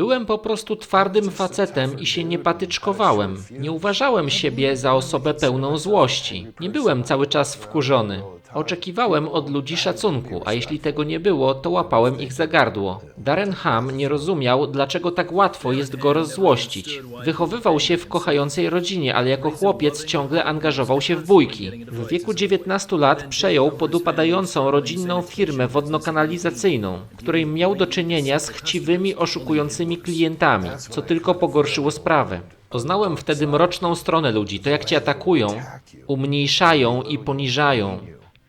Byłem po prostu twardym facetem i się nie patyczkowałem. Nie uważałem siebie za osobę pełną złości. Nie byłem cały czas wkurzony. Oczekiwałem od ludzi szacunku, a jeśli tego nie było, to łapałem ich za gardło. Darren Ham nie rozumiał, dlaczego tak łatwo jest go rozzłościć. Wychowywał się w kochającej rodzinie, ale jako chłopiec ciągle angażował się w bójki. W wieku 19 lat przejął podupadającą rodzinną firmę wodnokanalizacyjną, której miał do czynienia z chciwymi, oszukującymi klientami, co tylko pogorszyło sprawę. Poznałem wtedy mroczną stronę ludzi, to jak cię atakują, umniejszają i poniżają.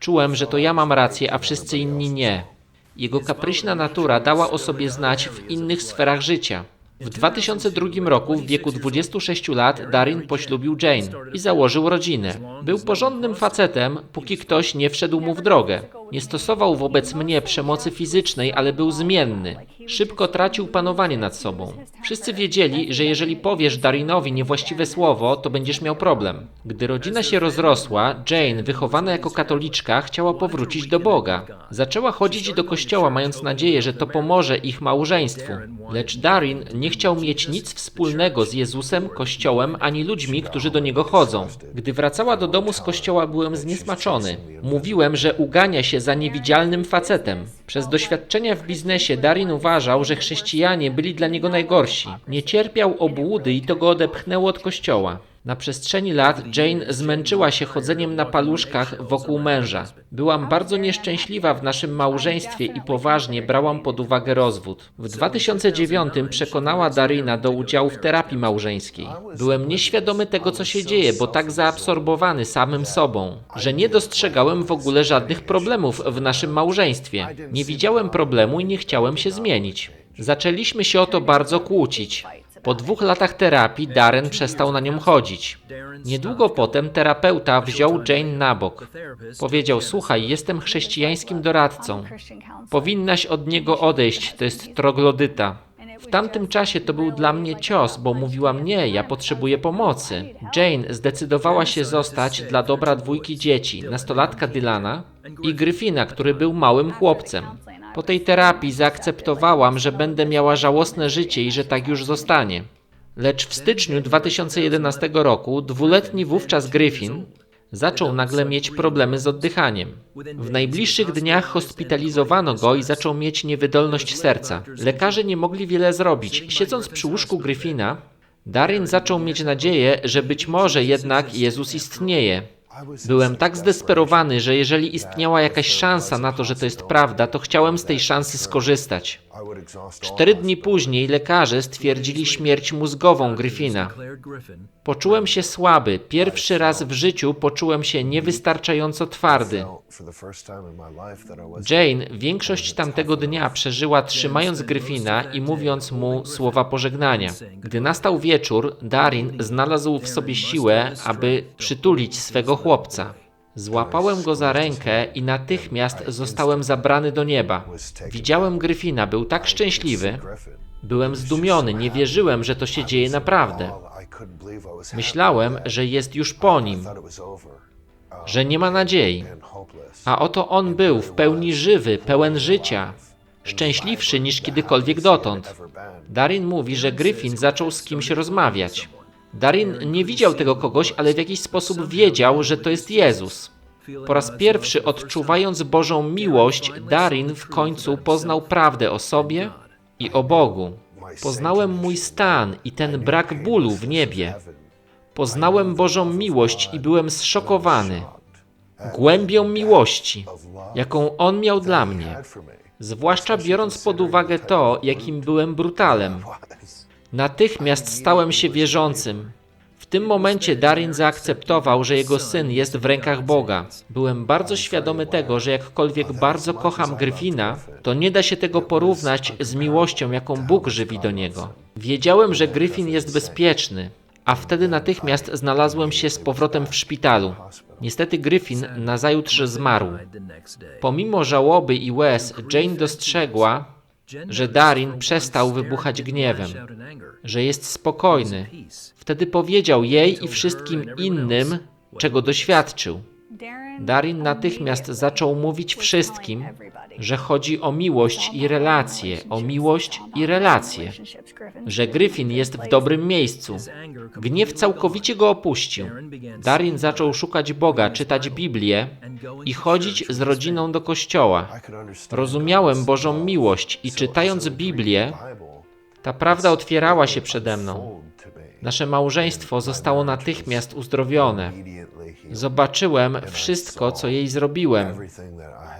Czułem, że to ja mam rację, a wszyscy inni nie. Jego kapryśna natura dała o sobie znać w innych sferach życia. W 2002 roku, w wieku 26 lat, Darin poślubił Jane i założył rodzinę. Był porządnym facetem, póki ktoś nie wszedł mu w drogę. Nie stosował wobec mnie przemocy fizycznej, ale był zmienny. Szybko tracił panowanie nad sobą. Wszyscy wiedzieli, że jeżeli powiesz Darinowi niewłaściwe słowo, to będziesz miał problem. Gdy rodzina się rozrosła, Jane, wychowana jako katoliczka, chciała powrócić do Boga. Zaczęła chodzić do kościoła, mając nadzieję, że to pomoże ich małżeństwu. Lecz Darin nie chciał mieć nic wspólnego z Jezusem, kościołem ani ludźmi, którzy do niego chodzą. Gdy wracała do domu z kościoła, byłem zniesmaczony. Mówiłem, że ugania się za niewidzialnym facetem. Przez doświadczenia w biznesie Darin uważał, że chrześcijanie byli dla niego najgorsi. Nie cierpiał obłudy i to go odepchnęło od kościoła. Na przestrzeni lat Jane zmęczyła się chodzeniem na paluszkach wokół męża. Byłam bardzo nieszczęśliwa w naszym małżeństwie i poważnie brałam pod uwagę rozwód. W 2009 przekonała Darina do udziału w terapii małżeńskiej. Byłem nieświadomy tego, co się dzieje, bo tak zaabsorbowany samym sobą, że nie dostrzegałem w ogóle żadnych problemów w naszym małżeństwie. Nie widziałem problemu i nie chciałem się zmienić. Zaczęliśmy się o to bardzo kłócić. Po dwóch latach terapii Darren przestał na nią chodzić. Niedługo potem terapeuta wziął Jane na bok. Powiedział: Słuchaj, jestem chrześcijańskim doradcą. Powinnaś od niego odejść, to jest troglodyta. W tamtym czasie to był dla mnie cios, bo mówiłam nie, ja potrzebuję pomocy. Jane zdecydowała się zostać dla dobra dwójki dzieci, nastolatka Dylana i Gryfina, który był małym chłopcem. Po tej terapii zaakceptowałam, że będę miała żałosne życie i że tak już zostanie. Lecz w styczniu 2011 roku dwuletni wówczas Griffin zaczął nagle mieć problemy z oddychaniem. W najbliższych dniach hospitalizowano go i zaczął mieć niewydolność serca. Lekarze nie mogli wiele zrobić. Siedząc przy łóżku Griffina, Darin zaczął mieć nadzieję, że być może jednak Jezus istnieje. Byłem tak zdesperowany, że jeżeli istniała jakaś szansa na to, że to jest prawda, to chciałem z tej szansy skorzystać. Cztery dni później lekarze stwierdzili śmierć mózgową Griffina. Poczułem się słaby. Pierwszy raz w życiu poczułem się niewystarczająco twardy. Jane większość tamtego dnia przeżyła trzymając Gryfina i mówiąc mu słowa pożegnania. Gdy nastał wieczór, Darin znalazł w sobie siłę, aby przytulić swego chłopca. Złapałem go za rękę i natychmiast zostałem zabrany do nieba. Widziałem Gryfina, był tak szczęśliwy. Byłem zdumiony, nie wierzyłem, że to się dzieje naprawdę. Myślałem, że jest już po nim, że nie ma nadziei. A oto on był w pełni żywy, pełen życia, szczęśliwszy niż kiedykolwiek dotąd. Darin mówi, że Gryfin zaczął z kimś rozmawiać. Darin nie widział tego kogoś, ale w jakiś sposób wiedział, że to jest Jezus. Po raz pierwszy odczuwając Bożą miłość, Darin w końcu poznał prawdę o sobie i o Bogu. Poznałem mój stan i ten brak bólu w niebie. Poznałem Bożą miłość i byłem zszokowany głębią miłości, jaką On miał dla mnie, zwłaszcza biorąc pod uwagę to, jakim byłem brutalem. Natychmiast stałem się wierzącym. W tym momencie Darin zaakceptował, że jego syn jest w rękach Boga. Byłem bardzo świadomy tego, że jakkolwiek bardzo kocham Gryfina, to nie da się tego porównać z miłością, jaką Bóg żywi do niego. Wiedziałem, że Gryfin jest bezpieczny, a wtedy natychmiast znalazłem się z powrotem w szpitalu. Niestety Gryfin nazajutrz zmarł. Pomimo żałoby i łez, Jane dostrzegła, że Darin przestał wybuchać gniewem, że jest spokojny. Wtedy powiedział jej i wszystkim innym, czego doświadczył. Darin natychmiast zaczął mówić wszystkim, że chodzi o miłość i relacje, o miłość i relacje, że Gryfin jest w dobrym miejscu. Gniew całkowicie go opuścił. Darin zaczął szukać Boga, czytać Biblię i chodzić z rodziną do kościoła. Rozumiałem Bożą miłość i czytając Biblię, ta prawda otwierała się przede mną. Nasze małżeństwo zostało natychmiast uzdrowione. Zobaczyłem wszystko, co jej zrobiłem.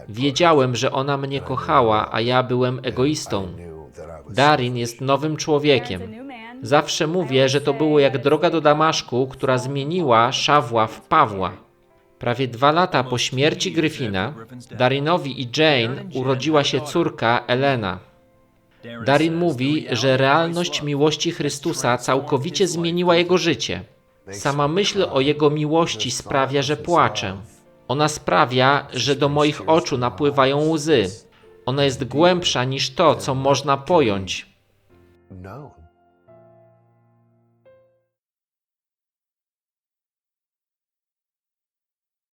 Wiedziałem, że ona mnie kochała, a ja byłem egoistą. Darin jest nowym człowiekiem. Zawsze mówię, że to było jak droga do Damaszku, która zmieniła Szawła w Pawła. Prawie dwa lata po śmierci Gryfina, Darinowi i Jane urodziła się córka Elena. Darin mówi, że realność miłości Chrystusa całkowicie zmieniła jego życie. Sama myśl o jego miłości sprawia, że płaczę. Ona sprawia, że do moich oczu napływają łzy. Ona jest głębsza niż to, co można pojąć.